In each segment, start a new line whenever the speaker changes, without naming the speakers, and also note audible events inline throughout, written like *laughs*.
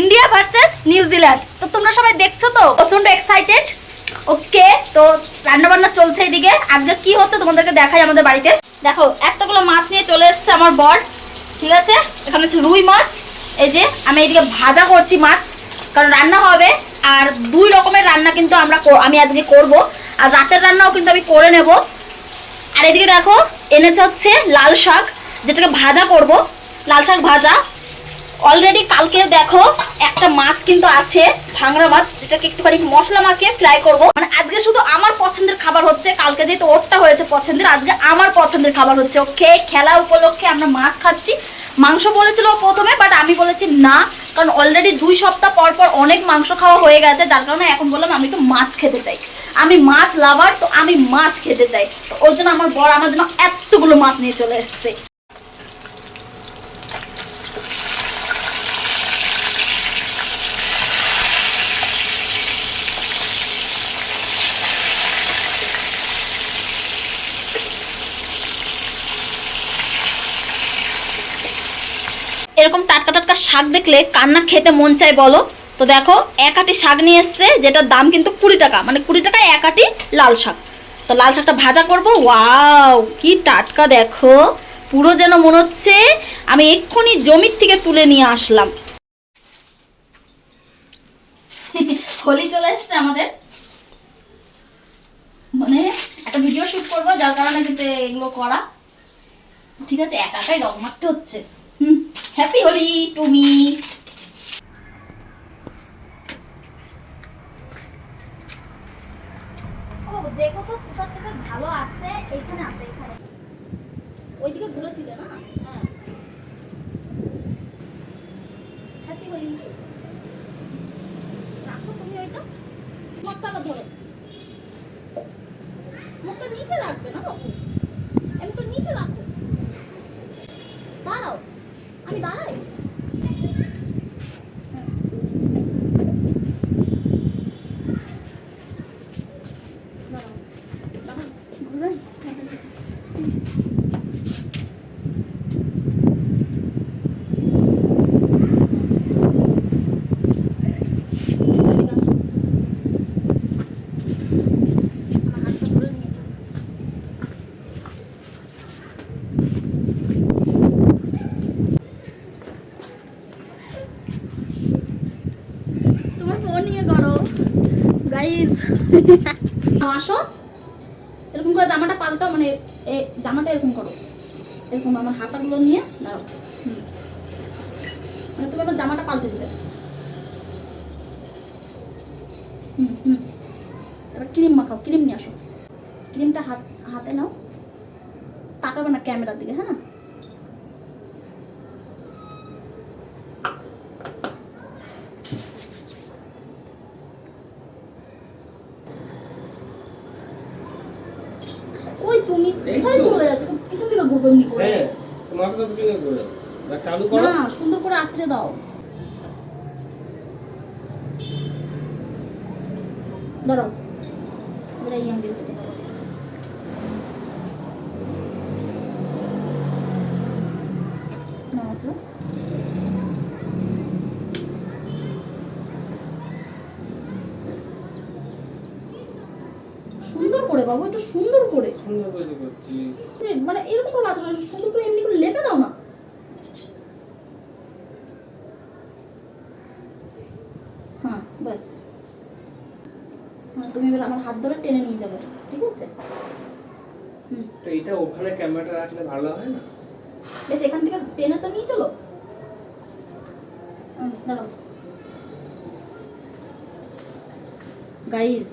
India versus New Zealand তো তোমরা সবাই দেখছ তো? প্রচণ্ড এক্সাইটেড ওকে, তো রান্না বান্না চলছে এদিকে। আজকে কি হচ্ছে তোমাদেরকে দেখাই আমাদের বাড়িতে। দেখো, এতগুলো মাছ নিয়ে চলে এসেছে আমার বর। ঠিক আছে? এখানে হচ্ছে রুই মাছ। এই যে, আমি এদিকে ভাজা করছি মাছ। কারণ রান্না হবে। আর দুই রকমের রান্না কিন্তু আমরা আমি আজকে করব। আর রাতের রান্নাও কিন্তু আমি করে নেব। আর এদিকে দেখো, এনেছে হচ্ছে লাল শাক, যেটাকে ভাজা করব। লাল শাক ভাজা। অলরেডি কালকে দেখো, একটা মাছ কিন্তু আছে ভাঙরা মাছ, যেটাকে একটুখানি মশলা মাখিয়ে ফ্রাই করব। মানে আজকে শুধু আমার পছন্দের খাবার হচ্ছে, কালকে যেহেতু ওরটা হয়েছে পছন্দের, আজকে আমার পছন্দের খাবার হচ্ছে। ওকে, খেলা উপলক্ষে আমরা মাছ খাচ্ছি। মাংস বলেছিল প্রথমে বাট আমি বলেছি না, কারণ অলরেডি দুই সপ্তাহ পর পর অনেক মাংস খাওয়া হয়ে গেছে। যার কারণে এখন বললাম আমি একটু মাছ খেতে চাই। আমি মাছ লাভার, তো আমি মাছ খেতে চাই। তো ওর জন্য আমার বর আমার জন্য এতগুলো মাছ নিয়ে চলে এসছে। এরকম টাটকা টাটকা শাক দেখলে কান্না খেতে মন চায় বলো? তো দেখো, এক আটি শাক নিয়ে এসছে, যেটার দাম কিন্তু কুড়ি টাকা। মানে কুড়ি টাকায় এক আটি লাল শাক। তো লাল শাকটা ভাজা করব। ওয়াও, কি টাটকা দেখো। পুরো যেন মনে হচ্ছে আমি এক্ষুনি জমির থেকে তুলে নিয়ে আসলাম। হোলি চলে এসছে আমাদের। মানে একটা ভিডিও শুট করব, যার কারণে কিন্তু এগুলো করা। ঠিক আছে, একা একাই রং মারতে হচ্ছে। হুম হ্যাপি হোলি তুমি ও দেখো তো কোথা থেকে ভালো আসে এখানে আসে এখানে। ওইদিকে ঘুরেছিল না? হ্যাঁ। হ্যাপি হোলি রাখো তুমি ওইটা। মুখটা আবার ধরো। মুখটা নিচে রাখবে না বাবু? একটু নিচে রাখো। দাঁড়াও। আমি দাঁড়াই দাঁড়াও দাঁড়াও ঘুরে আমার হাতটা ধরে নিয়ে যাও। তোমার ফোন নিয়ে করো গাইস *laughs* আসো। এরকম করে জামাটা পাল্টাও মানে জামাটা এরকম করো। এরকম আমার হাতাগুলো নিয়ে দাও। মানে তুমি আমার জামাটা পাল্টে দিবে। হুম হুম। এবার ক্রিম মাখাও, ক্রিম নিয়ে আসো। ক্রিমটা হাত, হাতে নাও। তাকাবে না ক্যামেরার দিকে হ্যাঁ না?
তো।
চলে যাচ্ছ। পিছন দিকে ঘুরবে এমনি করে।
হ্যাঁ মাথাটা পিছনে করে দাও। চালু করো।
না সুন্দর করে আঁচড়ে দাও। ধরো। এই আঙ্গুল ধরো না মাত্র সুন্দর করে বাবু একটু সুন্দর করে।
সুন্দর করে করছি।
মানে এরকম ভাবে আঁচড়াও, সুন্দর করে এমনি করে লেপে দাও না। হ্যাঁ ব্যাস। হ্যাঁ তুমি এবার আমার হাত ধরে টেনে নিয়ে যাবে ঠিক আছে? হুম।
তো এটা ওখানে ক্যামেরাটা রাখলে ভালো হয় না?
বেশ এখান থেকে টেনে তো নিয়ে চলো। দাঁড়াও। গাইস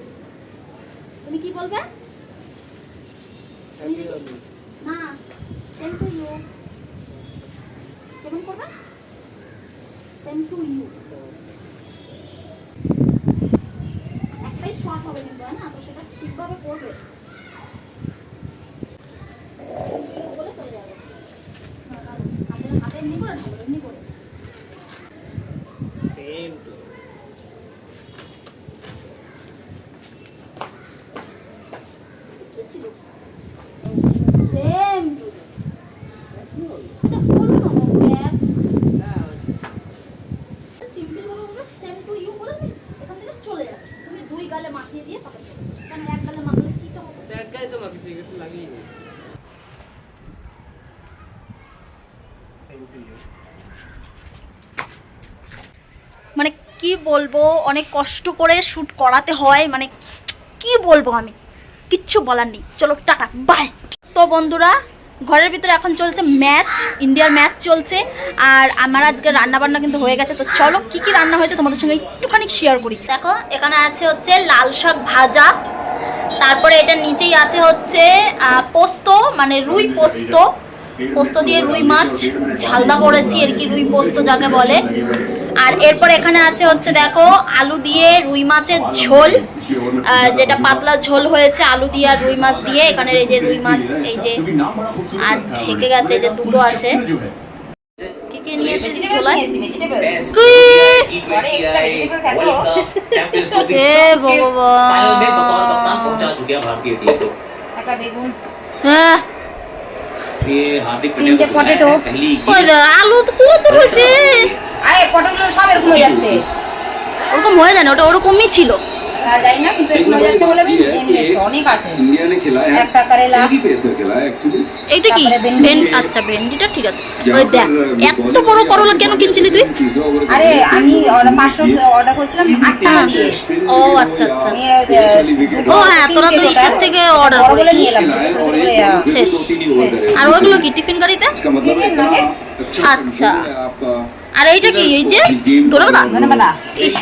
তুমি কি বলবে? না সেম টু ইউ কেমন করবে? সেম টু ইউ একটাই শর্ট হবে কিন্তু না? তো সেটা ঠিকভাবে করবে বলে চলে যাবে হাতে হাতে এমনি করে ঢালো এমনি করে
সেম টু
কি ছিল সেম টু এটা বলো না বাবু এক সিম্পল ভাবে বলবে সেম টু ইউ বলে দিই এখান থেকে চলে যাবে তুমি দুই গালে মাখিয়ে দিয়ে তারপর চলে যাবে। কারণ এক গালে মাখলে কি হবে
এক গায়ে তো মাখিয়েছি একটু লাগিয়ে নি থ্যাংক ইউ
মানে কি বলব, অনেক কষ্ট করে শ্যুট করাতে হয় মানে কি বলব আমি? কিচ্ছু বলার নেই। চলো, টাটা বাই তো বন্ধুরা, ঘরের ভিতরে এখন চলছে ম্যাচ ইন্ডিয়ার ম্যাচ চলছে, আর আমার আজকে রান্না বান্না কিন্তু হয়ে গেছে। তো চলো, কি কি রান্না হয়েছে তোমাদের সঙ্গে একটুখানি শেয়ার করি। দেখো, এখানে আছে হচ্ছে লাল শাক ভাজা, তারপরে এটার নিচেই আছে হচ্ছে পোস্ত মানে রুই পোস্ত। পোস্ত দিয়ে রুই মাছ, ঝালদা করেছি আর কি রুই পোস্ত যাকে বলে। আর এরপর এখানে আছে হচ্ছে দেখো আলু দিয়ে রুই মাছের ঝোল। যেটা পাতলা ঝোল হয়েছে আলু দিয়ে আর রুই মাছ দিয়ে। এখানে এই যে রুই মাছ এই যে আর ঢেকে গেছে এই যে দুটো আছে। হ্যাঁ।
তিনটে
আলু তো কত রয়েছে।
আরে পটলগুলো সব এরকম হয়ে যাচ্ছে।
ওরকম হয়ে যায় না ওটা ওরকমই ছিল।
না অনেক আছে।
এক
এইটা কি? আচ্ছা ভেন্ডিটা ঠিক আছে। ওই দেখ বড় কিনছিলি তুই?
আরে আমি অর্ডার করেছিলাম
ও আচ্ছা আচ্ছা। ও হ্যাঁ, থেকে অর্ডার শেষ। আর কি টিফিন আচ্ছা।,
আচ্ছা। मतलब
Chicken
इतना
nuggets।
अच्छा
अच्छा।
control है आपका
আর এইটা কি এই যে ধন্যবাদ
ধন্যবাদ
ইস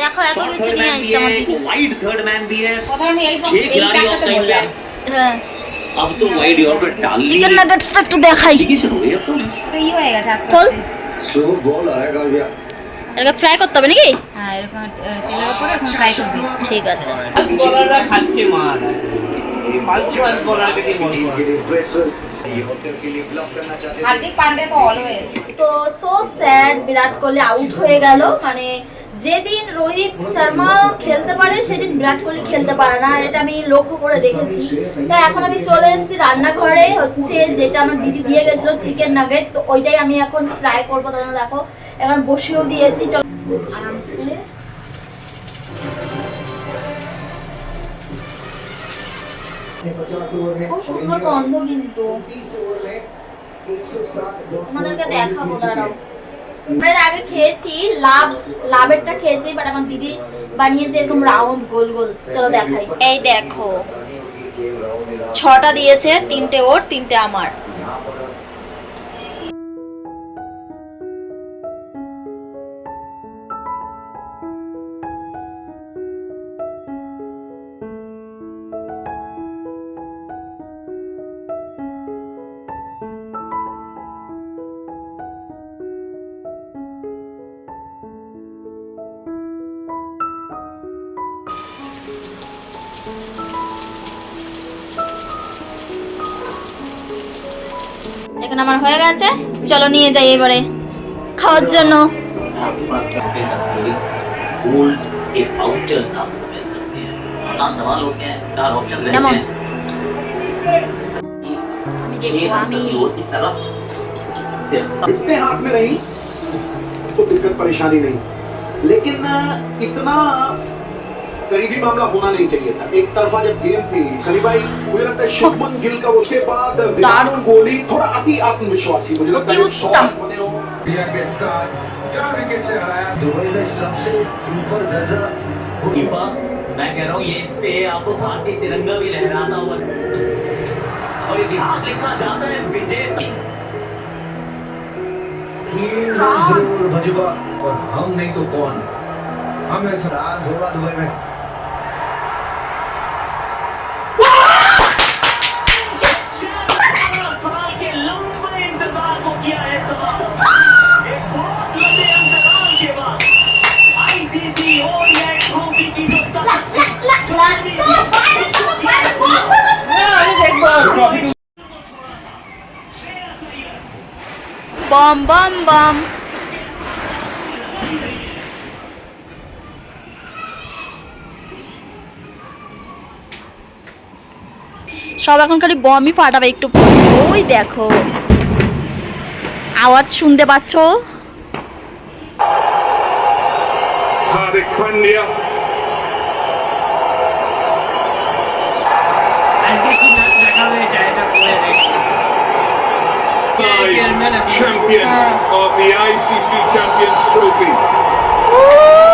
দেখো এত
शॉर्ट
কিছু
थर्ड
নিয়ে
मैन भी
আসছে আমার
है
দিদি
वाइड थर्ड मैन भी है
প্রথমে আমি এই
छह
এই
खिलाड़ी ऑफ
কাজটাতে
साइड पे
বললাম
হ্যাঁ
अब तो वाइड यॉर्क पे डाल ली
চিকেন নাগেটসটা একটু দেখাই
Application हो गई अब तो
তো ই হয়ে গেছে আস্তে
খোল।
আস্তে
स्लो बॉल आ रहा है काव्या
এটাকে ফ্রাই করতে হবে নাকি
হ্যাঁ এরকম আহ, তেলের উপরে এখন ফ্রাই করবি
ঠিক আছে
ফাস্ট বলাররা খাচ্ছে মার এই ফালতু ফাস্ট বলারকে কি বলবো আর?
হার্দিক পান্ডে তো অলওয়েজ
তো so sad Virat Kohli out হয়ে গেল। মানে যেদিন রোহিত শর্মা খেলতে পারে, সেদিন বিরাট কোহলি খেলতে পারে না। এটা আমি লক্ষ্য করে দেখেছি। তাই এখন আমি চলে এসেছি রান্নাঘরে। হচ্ছে যেটা আমার দিদি দিয়ে গেছিল চিকেন নাগেট তো ওইটাই আমি এখন ফ্রাই করব। জন্য দেখো, এখন বসিয়েও দিয়েছি। চলো। আরামসে আগে খেয়েছি, লাভ, লাভেরটা খেয়েছি বাট আমার দিদি বানিয়েছে এরকম রাউন্ড গোল গোল। চলো দেখাই। এই দেখো, ছটা দিয়েছে, তিনটে ওর, তিনটে আমার। এখানে আমার হয়ে গেছে চলো নিয়ে যাই এবারে খাওয়ার জন্য
आपके पास गोल्ड एक वाउचर आपको मिल सकते हैं हाँ सवाल हो क्या है चार ऑप्शन रहते
কেমন
हैं
আমি
छह
দেখবো আমি
की तरफ सिर्फ
जितने हाथ में रही तो दिक्कत परेशानी नहीं लेकिन अ, इतना करीबी मामला होना नहीं चाहिए था। एक तरफा जब गेम थी सनी भाई मुझे लगता है शुभमन गिल का उसके बाद विराट कोहली थोड़ा अति आत्मविश्वासी मुझे लगता है सौ। बने हो।
दुबई में सबसे ऊपर दर्जा
मैं कह रहा हूँ ये इस पे आपको भारतीय तिरंगा भी लहराता हुआ और इतिहास लिखा जाता है विजय ज़रूर
भजुआ
और हम नहीं तो कौन? हम ऐसा
राज होगा दुबई में।
বম বম বম সব এখন খালি বমই ফাটাবে একটু। ওই দেখো আওয়াজ শুনতে পাচ্ছো
Hardik Pandya. champions of the ICC Champions Trophy.